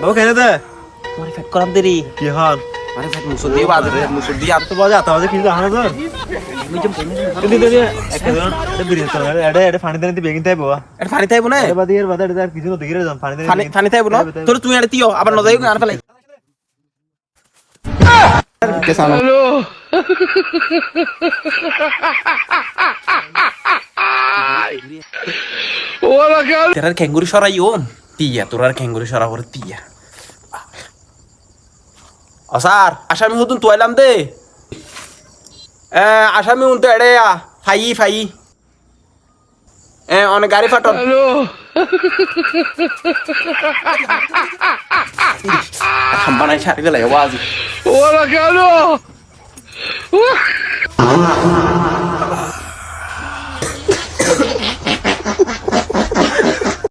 বাবু দে তোমার করাম দেরি। কি হন আরে ফেট মুসুর দিয়ে বাজে মুসুর দিয়ে তো বাজে আতা বাজে কিছু কিন্তু দিদি একটা জন এটা বিরিয়ানি তো এটা এটা পানি দেন বেগিন তাই বাবা এটা ফানি থাইব না? বাদে এটা কিছু গিরে যাম পানি দেন ফানি ফানি থাইব না? তোর তুই তিও আবার ফেলাই। তেরার খেঙ্গুরি সরাই ওম তিয়া তোর আর খেঙ্গুরি সরা করে তিয়া অসার আসামি হতুন তুয়াইলাম দে এ আসামি উনতে এড়ে আ ফাই ফাই এ অনেক গাড়ি ফাটন থাম্বানাই সারি গেলাই আওয়াজ